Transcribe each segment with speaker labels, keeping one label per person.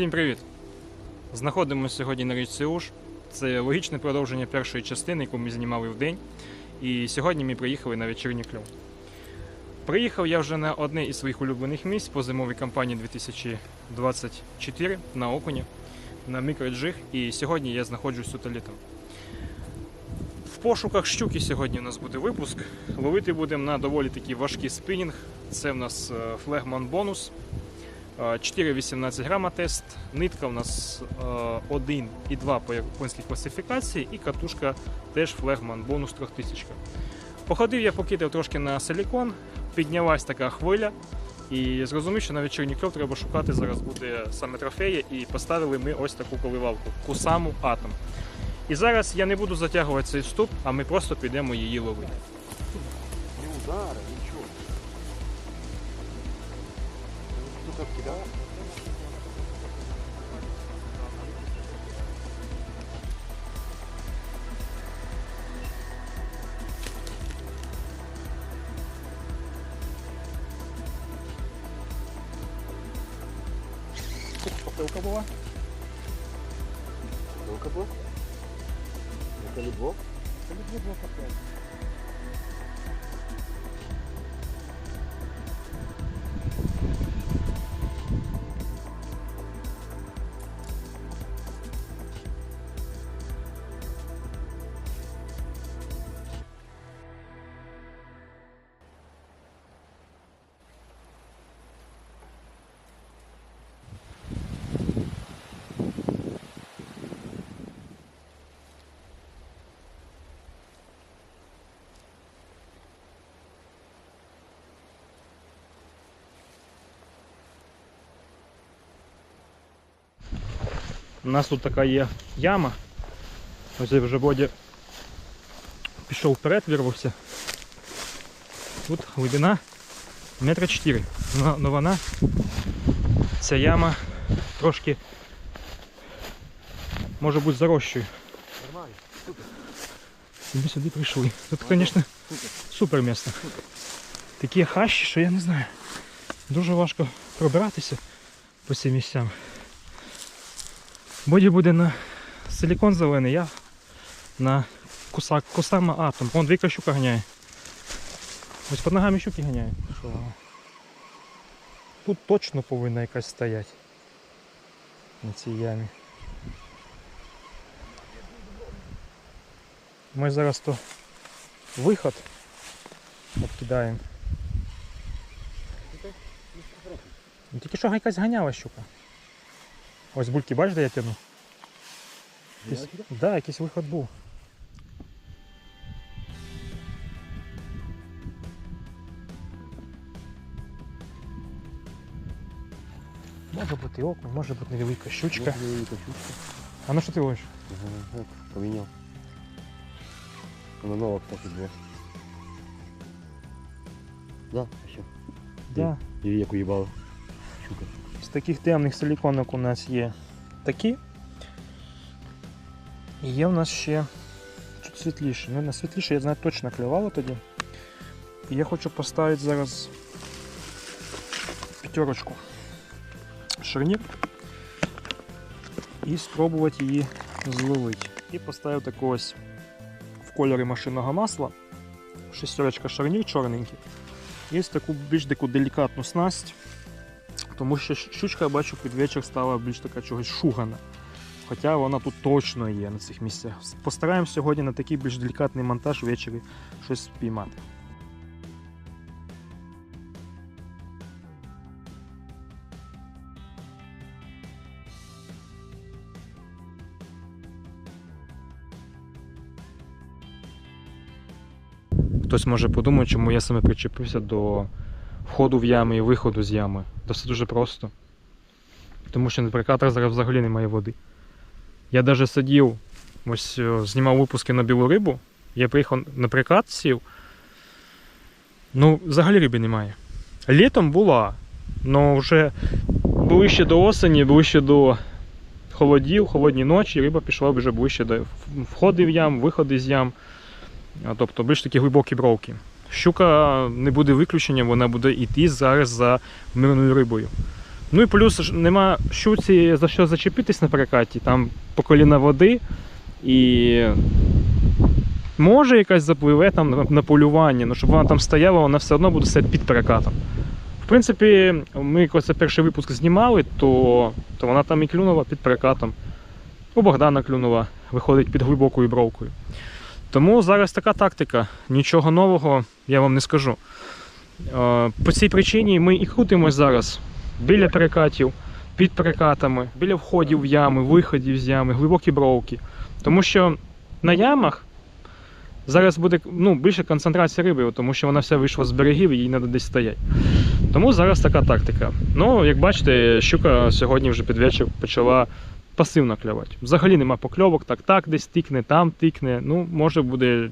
Speaker 1: Всім привіт! Знаходимося сьогодні на річці Уж. Це логічне продовження першої частини, яку ми знімали в день. І сьогодні ми приїхали на вечірній кльов. Приїхав я вже на одне із своїх улюблених місць по зимовій кампанії 2024 на Окуні, на мікроджиг, і сьогодні я знаходжусь тут літом. В пошуках щуки сьогодні у нас буде випуск. Ловити будемо на доволі такий важкий спінінг. Це в нас е, флегман бонус. Е, 4,18 грама тест, нитка у нас е, 1,2 по японській класифікації і катушка теж флегман бонус 3000. Походив я, покидав трошки на силікон, піднялась така хвиля. І зрозумів, що на вечірній кльов треба шукати зараз буде саме трофеї, і поставили ми ось таку коливалку Кусаму Атом. І зараз я не буду затягувати цей вступ, а ми просто підемо її ловити.
Speaker 2: Не köprüden. Acabou, acabou lá.
Speaker 1: Então acabou,
Speaker 2: acabou. Acabou, acabou. Acabou, acabou, acabou.
Speaker 1: У нас тут така є яма. Ось я вже Бодя пішов вперед, вирвався. Тут глибина метра 4. Но, но вона, ця яма трошки може бути.
Speaker 2: Нормально.
Speaker 1: І ми сюди прийшли. Тут, звісно, супер місце. Такі хащі, що я не знаю. Дуже важко пробиратися по цим місцям. Боді буде на силікон зелений, я на кусак, кусама атом. Вон дві щука ганяє. Ось під ногами щуки ганяє. Тут точно повинна якась стояти. На цій ямі. Ми зараз то виход обкидаємо. Тільки що якась ганяла щука. Ось бульки, бачиш, де я тяну? Якийсь, да, якийсь виход був. Може бути окунь, може бути невелика щучка.
Speaker 2: Вот великая щучка.
Speaker 1: А ну що ти ловиш?
Speaker 2: Вот, поменял. Она новая, кстати, была. Да, все.
Speaker 1: Да.
Speaker 2: И як уебала. Щука.
Speaker 1: Таких темних силіконок у нас є такі. І є у нас ще чуть світліше. Ну, на світліше я знаю точно клювало тоді. І я хочу поставити зараз п'ятерочку шарнір і спробувати її зловити. І поставив таку ось в кольорі машинного масла. Шестерочка шарнір чорненький. Ось таку більш таку делікатну снасть. Тому що щучка, я бачу, під вечір стала більш така чогось шугана. Хоча вона тут точно є на цих місцях. Постараємось сьогодні на такий більш делікатний монтаж ввечері щось спіймати. Хтось може подумати, чому я саме причепився до входу в ями і виходу з ями. Та все дуже просто. Тому що на прикаторах зараз взагалі немає води. Я навіть сидів, ось е, знімав випуски на білу рибу. Я приїхав на прикат, сів. Ну, взагалі риби немає. Літом була, але вже ближче до осені, ближче до холодів, холодні ночі, риба пішла вже ближче до входи в ям, виходи з ям. Тобто більш такі глибокі бровки. Щука не буде виключенням, вона буде йти зараз за мирною рибою. Ну і плюс нема щуці за що зачепитись на перекаті, там по коліна води і може якась запливе там на- полювання, ну щоб вона там стояла, вона все одно буде стояти під перекатом. В принципі, ми коли це перший випуск знімали, то, то вона там і клюнула під перекатом. У Богдана клюнула, виходить під глибокою бровкою. Тому зараз така тактика. Нічого нового я вам не скажу. Е, По цій причині ми і крутимось зараз біля перекатів, під перекатами, біля входів в ями, виходів з ями, глибокі бровки. Тому що на ямах зараз буде ну, більше концентрація риби, тому що вона вся вийшла з берегів і їй треба десь стояти. Тому зараз така тактика. Ну, як бачите, щука сьогодні вже під вечір почала пасивно клювати. Взагалі нема покльовок, так так десь тикне, там тикне. Ну, може буде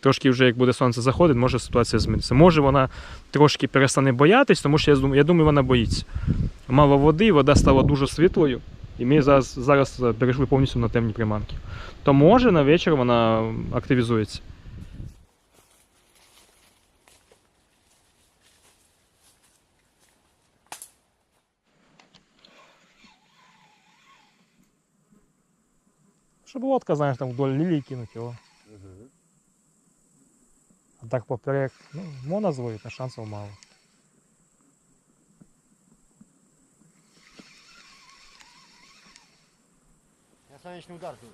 Speaker 1: трошки вже як буде сонце заходить, може ситуація зміниться. Може вона трошки перестане боятись, тому що я думаю, я думаю, вона боїться. Мало води, вода стала дуже світлою, і ми зараз, зараз перейшли повністю на темні приманки. То може на вечір вона активізується. Щоб лодка, знаєш, там вдоль лілії кинуть його. А так поперек, ну, можна зловити, а шансів мало.
Speaker 2: Я сонячний удар тут.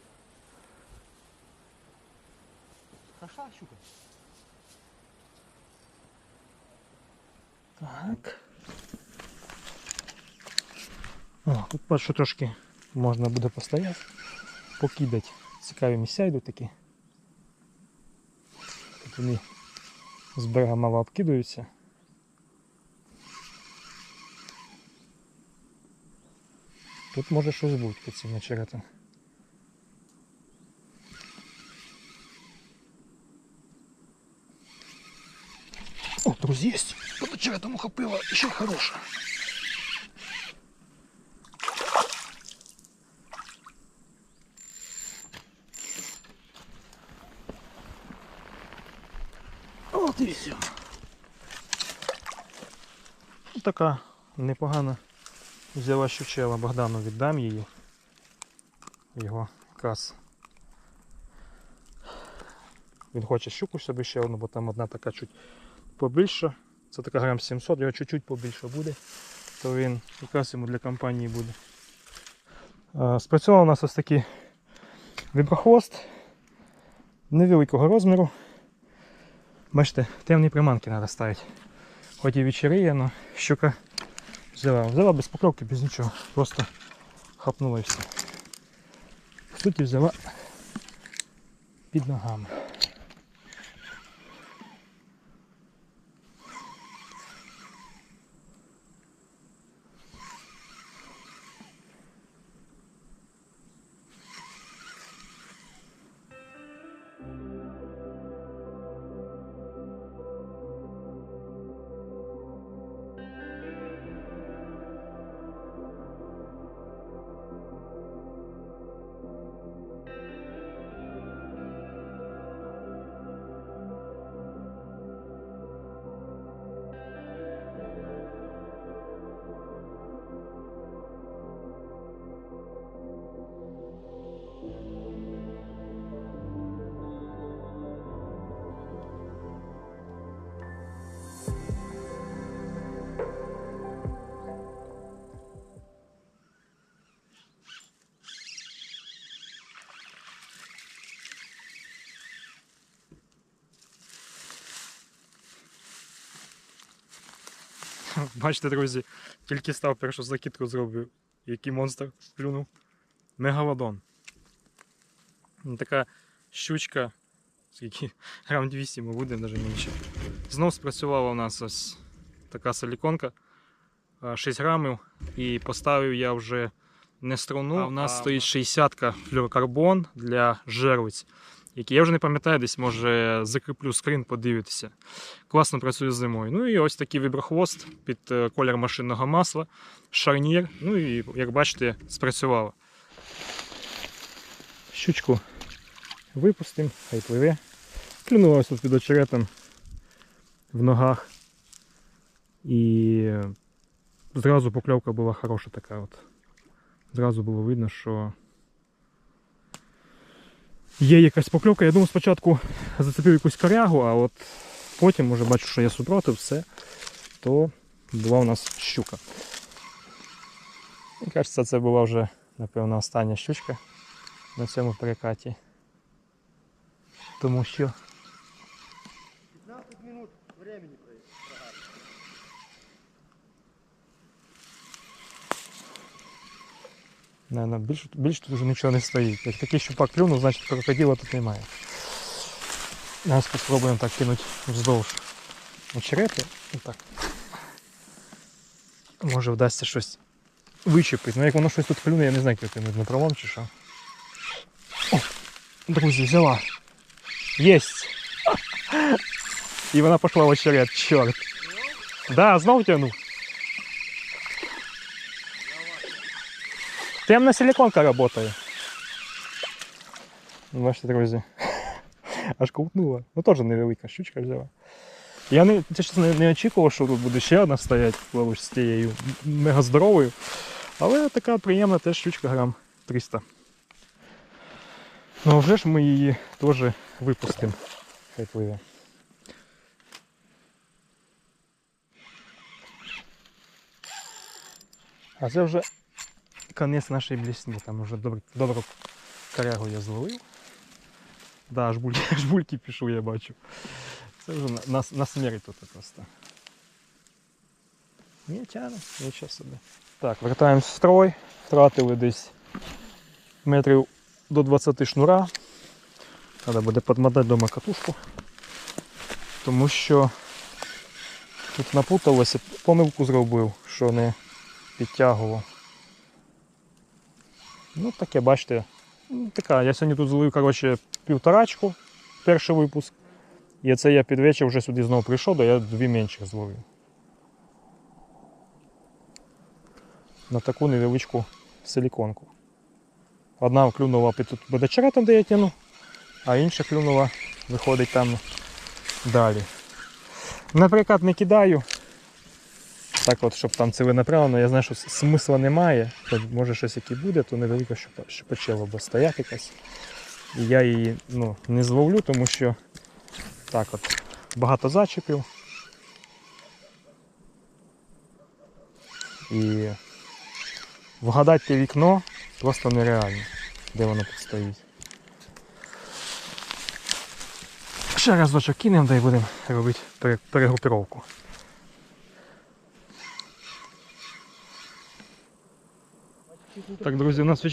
Speaker 2: Хороша щука.
Speaker 1: Так. О, тут бачу трошки можна буде постояти, Покидати. Цікаві місця йдуть такі. Тут вони з берега мало обкидаються. Тут може щось бути під цим очеретом. О, друзі, є. Под очеретом ухопила, ще хороша. От і все. Така непогана взяла щучела, Богдану віддам її. Його якраз. Він хоче щуку собі ще одну, бо там одна така чуть побільше. Це така грам 700, його чуть-чуть побільше буде, то він якраз йому для компанії буде. Спрацьовував у нас ось такий віброхвост невеликого розміру. Бачите, темні приманки треба ставити. Хоч і вечеріє, але щука взяла. Взяла без покльовки, без нічого. Просто хапнула і все. В суті взяла під ногами. Бачите, друзі, тільки став першу закидку зробив. Який монстр плюнув. Мегалодон. Ну, Така щучка, скільки грам 200 ми буде, навіть менше. Знов спрацювала у нас ось така силіконка. 6 грамів. І поставив я вже не струну, а в нас стоїть 60-ка флюрокарбон для жервиць. Який я вже не пам'ятаю, десь може закріплю скрін, подивитися класно працює зимою. Ну і ось такий віброхвост під е, колір машинного масла, шарнір. Ну і, як бачите, спрацювало. Щучку випустимо, хай пливе. Клюнула тут під очеретом в ногах. І зразу покльовка була хороша така. От. Зразу було видно, що є якась покльовка. Я думав, спочатку зацепив якусь корягу, а от потім уже бачу, що є супротив, все, то була у нас щука. Мені кажеться, це була вже, напевно, остання щучка на цьому перекаті. Тому що Наверно, більше, більше тут вже нічого не стоїть. Як такий щупак клюнув, значить крокодила тут немає. Зараз спробуємо так кинути вздовж очерети. Отак. Може вдасться щось вичепити. Ну як воно щось тут клюне, я не знаю, як не пролом чи що. О, друзі, взяла. Єсть! І вона пішла в очерет, чорт. Да, знов тягнув. Темна силиконка работає. Ну, Бачите, друзі. Аж ковтнула. Ну теж невелика щучка взяла. Я не, чесно, не, не очікував, що тут буде ще одна стоять поруч з тією мега здоровою. Але така приємна теж щучка грам 300. Ну а вже ж ми її теж випустимо. Хай пливе. А це вже конець нашої блісні. Там вже добр, добру корягу я зловив. Да, аж бульки, аж бульки пішу, я бачу. Це вже на, на, смерть тут просто. Ні, тяне, нічого собі. Так, вертаємось в строй. Втратили десь метрів до 20 шнура. Треба буде підмотати дома катушку. Тому що тут напуталося, помилку зробив, що не підтягував. Ну, таке, бачите. Ну, така, я сьогодні тут зловив, коротше, півторачку, перший випуск. І це я під вечір вже сюди знову прийшов, то я дві менших зловив. На таку невеличку силіконку. Одна клюнула під тут бодачеретом, де я тяну, а інша клюнула, виходить там далі. Наприклад, не кидаю. Так от, щоб там ціленаправлено, я знаю, що смисла немає. Може щось яке буде, то невелика щупачела бо стоять якась. І я її ну, не зловлю, тому що так от багато зачепів. І вгадати вікно просто нереально, де воно тут стоїть. Ще разочок кинемо, да будемо робити пере- перегрупіровку. Так, друзі, у нас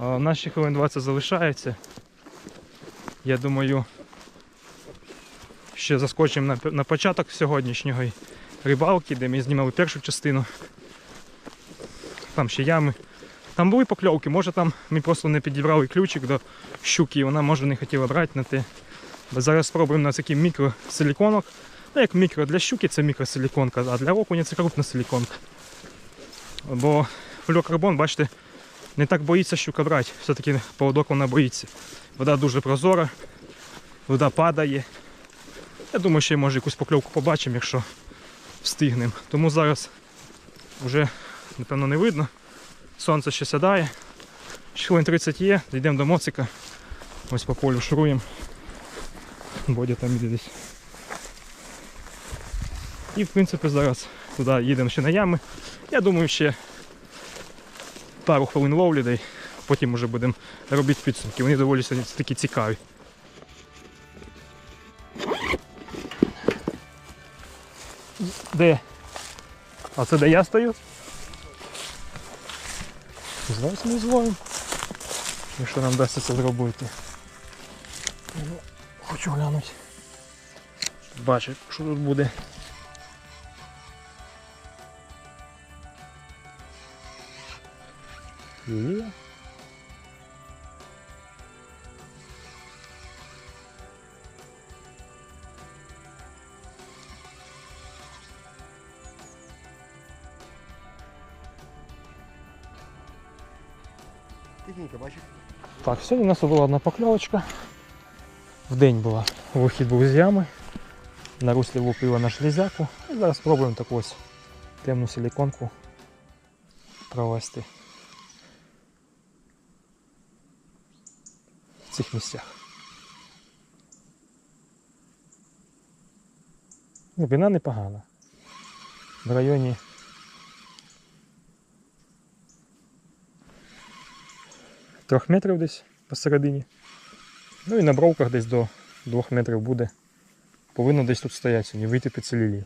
Speaker 1: У нас ще хвилин 20 залишається. Я думаю, ще заскочимо на, початок сьогоднішньої рибалки, де ми знімали першу частину. Там ще ями. Там були покльовки, може там ми просто не підібрали ключик до щуки, і вона може не хотіла брати на те. Зараз спробуємо на такий мікросиліконок. Ну як мікро для щуки це мікросиліконка, а для окуня це крупна силіконка. Бо флюоркарбон, бачите, не так боїться щука брати. Все-таки поводок вона боїться. Вода дуже прозора, вода падає. Я думаю, ще може якусь покльовку побачимо, якщо встигнемо. Тому зараз вже, напевно, не видно. Сонце ще сідає. Хвилин 30 є, йдемо до моцика. Ось по полю шуруємо. Бодя там іде десь. І в принципі зараз туди їдемо ще на ями. Я думаю, ще пару хвилин ловлі, дай потім вже будемо робити підсумки. Вони доволі такі цікаві. Де? А це де я стою? Зараз ми зловимо. Якщо нам вдасться це зробити. Хочу глянути. Бачу, що тут буде. Є.
Speaker 2: Техніка, бачиш?
Speaker 1: Так, сьогодні у нас була одна покльовочка. В день була. Вихід був з ями. На руслі лупила на шлізяку. І зараз спробуємо так ось темну силіконку провести цих місцях. Глибина непогана. В районі трьох метрів десь посередині. Ну і на бровках десь до двох метрів буде. Повинно десь тут стояти, не вийти під ці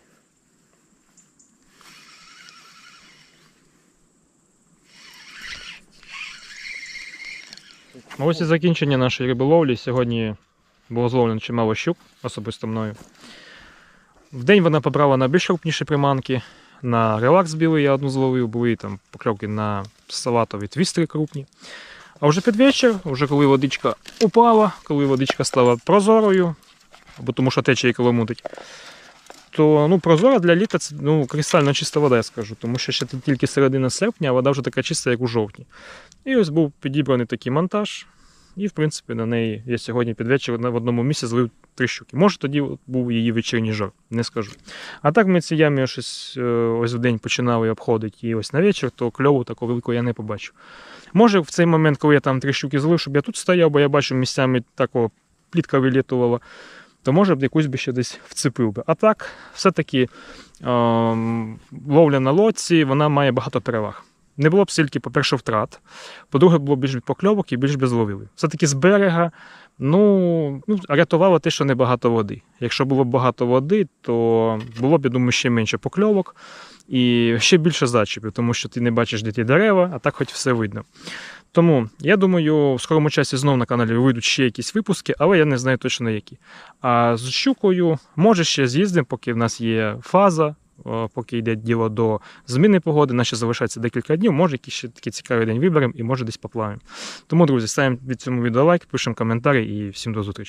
Speaker 1: Ну, Ось і закінчення нашої риболовлі. Сьогодні було зловлено чимало щук, особисто мною. Вдень вона побрала на більш крупніші приманки. На релакс білий я одну зловив, були там покльовки на салатові твістери крупні. А вже під вечір, вже коли водичка упала, коли водичка стала прозорою, або тому що течія коли мутить, то ну, прозора для літа це ну, кристально чиста вода, я скажу, тому що ще тільки середина серпня, а вода вже така чиста, як у жовтні. І ось був підібраний такий монтаж. І, в принципі, на неї я сьогодні під вечір в одному місці злив три щуки. Може, тоді був її вечірній жар, не скажу. А так ми ці ямі щось е, ось в день починали обходити, і ось на вечір, то кльову такого великого я не побачив. Може, в цей момент, коли я там три щуки злив, щоб я тут стояв, бо я бачу місцями такого плітка вилітувала, то може б якусь би ще десь вцепив би. А так, все-таки ем, ловля на лодці, вона має багато переваг. Не було б стільки, по-перше, втрат. По-друге, було більш покльовок і більш би зловили. Все-таки з берега ну, ну, рятувало те, що небагато води. Якщо було б багато води, то було б, я думаю, ще менше покльовок і ще більше зачіпів, тому що ти не бачиш, де ті дерева, а так хоч все видно. Тому я думаю, в скорому часі знов на каналі вийдуть ще якісь випуски, але я не знаю точно які. А з щукою може ще з'їздимо, поки в нас є фаза, поки йде діло до зміни погоди, наші залишається декілька днів, може якийсь ще такий цікавий день виберемо і може десь поплаваємо. Тому, друзі, ставимо від цьому відео лайк, пишемо коментарі і всім до зустрічі.